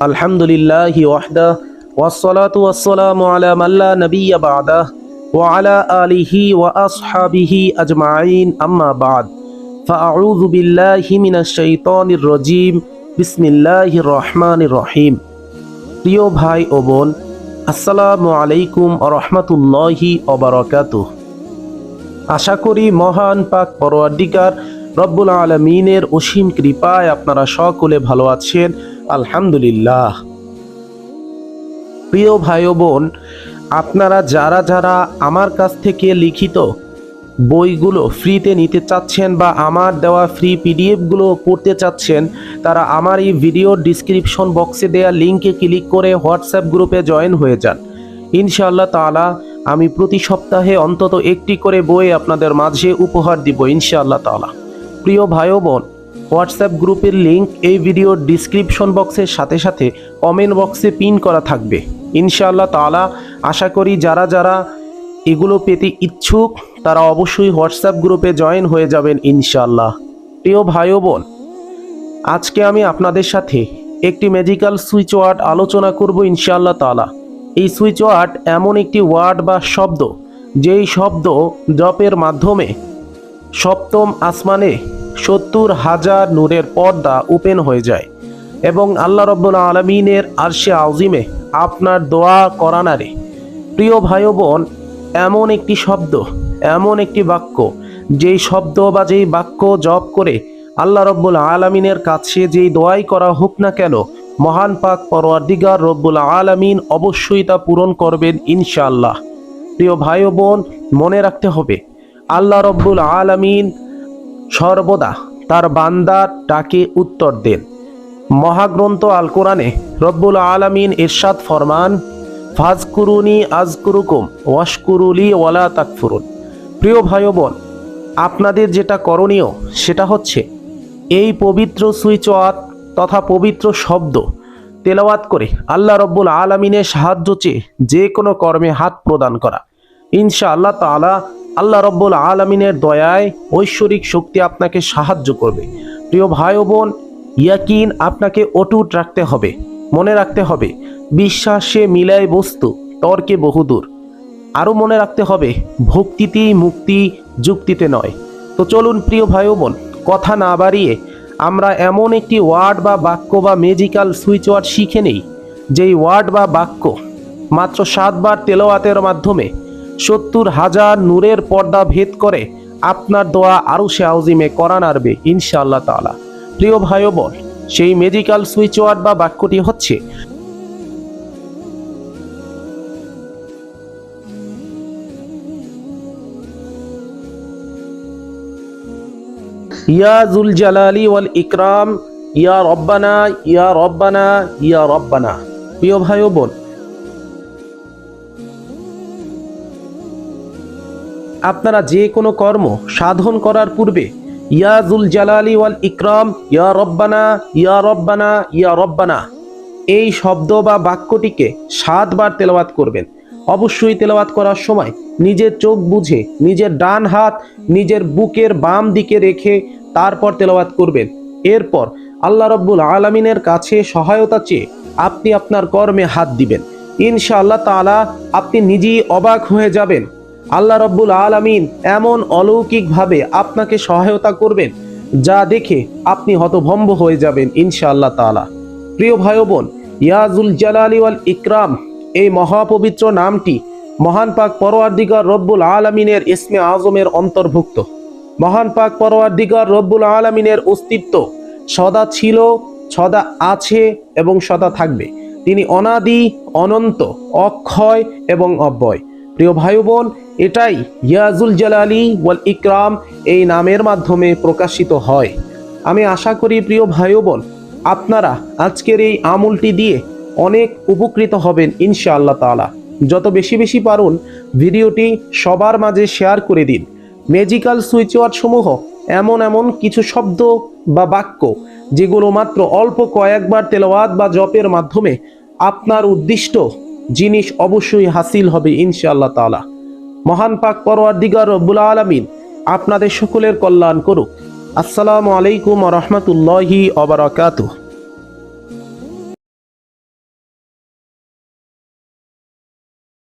আলহামদুলিল্লাহি ওয়াহদা, ওয়াসসালাতু ওয়াসসালামু আলা মান লা নাবিয়্যা বা'দা, ওয়া আলা আলিহি ওয়া আসহাবিহি আজমাইন। আম্মা বা'দ, ফাআউযু বিল্লাহি মিনাশ শাইতানির রাজীম। বিসমিল্লাহির রহমানির রহিম। প্রিয় ভাই ও বোন, আসসালামু আলাইকুম রাহমাতুল্লাহি ওয়া বারাকাতুহু। আশা করি মহান পাক পরওয়ার্দিকার রব্বুল আলমিনের অসীম কৃপায় আপনারা সকলে ভালো আছেন। আলহামদুলিল্লাহ। প্রিয় ভাই বোন, আপনারা যারা যারা আমার কাছ থেকে লিখিত বইগুলো ফ্রিতে নিতে চাচ্ছেন বা আমার দেওয়া ফ্রি পিডিএফগুলো পড়তে চাচ্ছেন, তারা আমার এই ভিডিওর ডিসক্রিপশন বক্সে দেওয়া লিঙ্কে ক্লিক করে হোয়াটসঅ্যাপ গ্রুপে জয়েন হয়ে যান। ইনশাআল্লাহ তাআলা আমি প্রতি সপ্তাহে অন্তত একটি করে বই আপনাদের মাঝে উপহার দিব ইনশাআল্লাহ তাআলা। প্রিয় ভাই বোন, হোয়াটসঅ্যাপ গ্রুপের লিংক এই ভিডিওর ডিসক্রিপশন বক্সের সাথে সাথে কমেন্ট বক্সে পিন করা থাকবে। ইনশাআল্লাহ তাআলা আশা করি যারা যারা এগুলো পেতে ইচ্ছুক, তারা অবশ্যই হোয়াটসঅ্যাপ গ্রুপে জয়েন হয়ে যাবেন ইনশাআল্লাহ। প্রিয় ভাই বোন, আজকে আমি আপনাদের সাথে একটি ম্যাজিক্যাল সুইচ ওয়ার্ড আলোচনা করব ইনশাআল্লাহ তাআলা। এই সুইচ ওয়ার্ড এমন একটি ওয়ার্ড বা শব্দ, যেই শব্দ জপের মাধ্যমে সপ্তম আসমানে সত্তর হাজার নূরের পর্দা ওপেন হয়ে যায় এবং আল্লাহ রব্বুল আলমিনের আরশে আউজিমে আপনার দোয়া করানারে। প্রিয় ভাই বোন এমন একটি শব্দ, এমন একটি বাক্য, যেই শব্দ বা যেই বাক্য জপ করে আল্লাহ রব্বুল আলমিনের কাছে যেই দোয়াই করা হোক না কেন, মহান পাক পরওয়ার্দিগার রব্বুল আলমিন অবশ্যই তা পূরণ করবেন ইনশাআল্লাহ। প্রিয় ভাই বোন মনে রাখতে হবে, আল্লাহ রব্বুল আলমিন সর্বদা তার বান্দার ডাকে উত্তর দেন। মহাগ্রন্থ আল কোরআনে রব্বুল আলমিন ইরশাদ ফরমান, ফাজকুরুনি আজকুরুকুম, ওয়াশকুরুলি ওয়ালা তাকফুরুন। প্রিয় ভাই বোন আপনাদের যেটা করণীয় সেটা হচ্ছে এই পবিত্র সুইচওয়াত তথা পবিত্র শব্দ তেলাওয়াত করে আল্লাহ রব্বুল আলমিনের সাহায্য চেয়ে যে কোনো কর্মে হাত প্রদান করা। ইনশা আল্লাহ তালা আল্লাহ রব্বুল আলমিনের দয়ায় ঐশ্বরিক শক্তি আপনাকে সাহায্য করবে। প্রিয় ভাই ও বোন, ইয়াকিন আপনাকে অটুট রাখতে হবে, মনে রাখতে হবে, বিশ্বাসে মিলায় বস্তু, তর্কে বহুদূর। আরও মনে রাখতে হবে, ভক্তিতেই মুক্তি যুক্তিতে নয়। তো চলুন প্রিয় ভাই বোন, কথা না বাড়িয়ে আমরা এমন একটি ওয়ার্ড বা বাক্য বা মেজিক্যাল সুইচ ওয়ার্ড শিখে নেই, যেই ওয়ার্ড বা বাক্য মাত্র সাতবার তেলোয়াতের মাধ্যমে সত্তর হাজার নূরের পর্দা ভেদ করে আপনার দোয়া আরও সে আউজিমে করা নাড়বে, ইনশাআল্লাহ তালা প্রিয় ভাই বোন, সেই মেজিক্যাল সুইচ ওয়ার্ড বা বাক্যটি হচ্ছে, ইয়া জুল জালালি ওয়াল ইকরাম, ইয়া রব্বানা ইয়া রব্বানা ইয়া রব্বানা। প্রিয় ভাই বোন আপনারা যে কোনো কর্ম সাধন করার পূর্বে, ইয়া জুল জালালি ওয়াল ইকরাম, ইয়া রব্বানা ইয়া রব্বানা ইয়া রব্বানা। এই শব্দ বা বাক্যটিকে সাতবার তেলাওয়াত করবেন। অবশ্যই তেলাওয়াত করার সময় নিজের চোখ বুঝে, নিজের ডান হাত, নিজের বুকের বাম দিকে রেখে তারপর তেলাওয়াত করবেন। এরপর আল্লাহ রব্বুল আলমিনের কাছে সহায়তা চেয়ে আপনি আপনার কর্মে হাত দিবেন। ইনশাআল্লাহ তাআলা আপনি নিজেই অবাক হয়ে যাবেন। আল্লাহ রব্বুল আলমিন এমন অলৌকিকভাবে আপনাকে সহায়তা করবেন, যা দেখে আপনি হতভম্ব হয়ে যাবেন ইনশাআল্লাহ তাআলা। প্রিয় ভাই বোন ইয়াজুল জালালি ওয়াল ইকরাম, এই মহাপবিত্র নামটি মহান পাক পরওয়ার্দিগার রব্বুল আলমিনের ইসমে আজমের অন্তর্ভুক্ত। মহান পাক পরওয়ার্দিগার রব্বুল আলমিনের অস্তিত্ব সদা ছিল, সদা আছে এবং সদা থাকবে। তিনি অনাদি, অনন্ত, অক্ষয় এবং অব্যয়। প্রিয় ভাই বোন এটাই ইয়াজুল জালালি ওয়াল ইকরাম এই নামের মাধ্যমে প্রকাশিত হয়। আমি আশা করি প্রিয় ভাই বোন, আপনারা আজকের এই আমলটি দিয়ে অনেক উপকৃত হবেন ইনশাআল্লাহ তাআলা। যত বেশি বেশি পারুন ভিডিওটি সবার মাঝে শেয়ার করে দিন। ম্যাজিক্যাল সুইচ ওয়ার্ড সমূহ এমন এমন কিছু শব্দ বা বাক্য যেগুলো মাত্র অল্প কয়েকবার তেলাওয়াত বা জপের মাধ্যমে আপনার উদ্দিষ্ট জিনিস অবশ্যই হাসিল হবে ইনশাআল্লাহ তাআলা। মহান পাক পরোয়ার দিগার রব্বুল আলমিন আপনাদের সকলের কল্যাণ করুক। আসসালামু আলাইকুম রহমতুল্লাহি অবরাকাতুহ